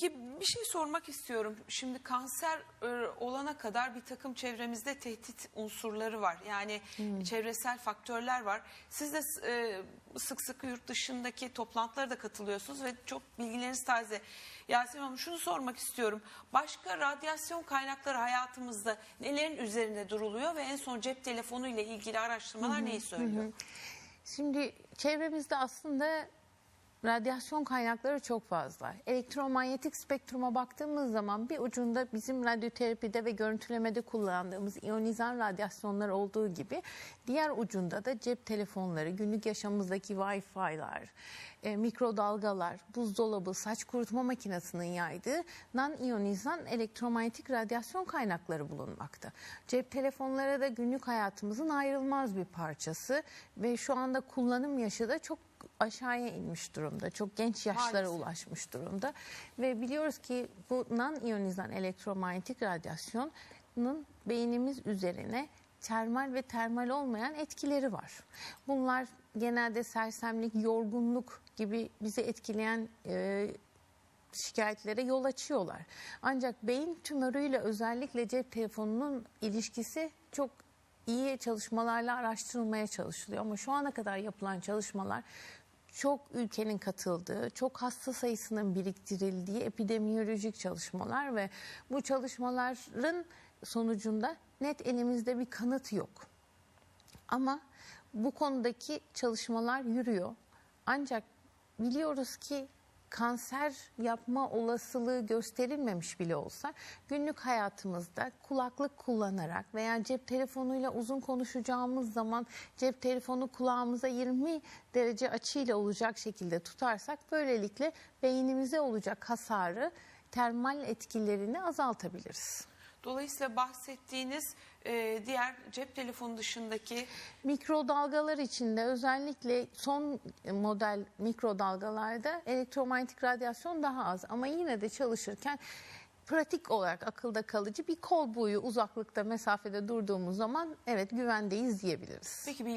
Peki bir şey sormak istiyorum. Şimdi kanser e, olana kadar bir takım çevremizde tehdit unsurları var. Yani çevresel faktörler var. Siz de e, sık sık yurt dışındaki toplantılara da katılıyorsunuz ve çok bilgileriniz taze. Yasemin Hanım şunu sormak istiyorum. Başka radyasyon kaynakları hayatımızda nelerin üzerinde duruluyor ve en son cep telefonu ile ilgili araştırmalar neyi söylüyor? Şimdi çevremizde aslında radyasyon kaynakları çok fazla. Elektromanyetik spektruma baktığımız zaman bir ucunda bizim radyoterapide ve görüntülemede kullandığımız iyonizan radyasyonlar olduğu gibi diğer ucunda da cep telefonları, günlük yaşamımızdaki Wi-Fi'lar, e, mikrodalgalar, buzdolabı, saç kurutma makinesinin yaydığı non-iyonizan elektromanyetik radyasyon kaynakları bulunmakta. Cep telefonları da günlük hayatımızın ayrılmaz bir parçası ve şu anda kullanım yaşı da çok aşağıya inmiş durumda. Çok genç yaşlara Maalesef. ulaşmış durumda. Ve biliyoruz ki bu non-iyonizan elektromanyetik radyasyonun beynimiz üzerine termal ve termal olmayan etkileri var. Bunlar genelde sersemlik, yorgunluk gibi bizi etkileyen e, şikayetlere yol açıyorlar. Ancak beyin tümörüyle özellikle cep telefonunun ilişkisi çok iyi çalışmalarla araştırılmaya çalışılıyor. Ama şu ana kadar yapılan çalışmalar çok ülkenin katıldığı, çok hasta sayısının biriktirildiği epidemiyolojik çalışmalar ve bu çalışmaların sonucunda net elimizde bir kanıt yok. Ama bu konudaki çalışmalar yürüyor. Ancak biliyoruz ki kanser yapma olasılığı gösterilmemiş bile olsa günlük hayatımızda kulaklık kullanarak veya cep telefonuyla uzun konuşacağımız zaman cep telefonu kulağımıza 20 derece açıyla olacak şekilde tutarsak böylelikle beynimize olacak hasarı termal etkilerini azaltabiliriz. Dolayısıyla bahsettiğiniz e, diğer cep telefonu dışındaki Mikrodalgalar içinde özellikle son model mikrodalgalarda elektromanyetik radyasyon daha az ama yine de çalışırken pratik olarak akılda kalıcı bir kol boyu uzaklıkta mesafede durduğumuz zaman evet güvendeyiz diyebiliriz. peki bilgi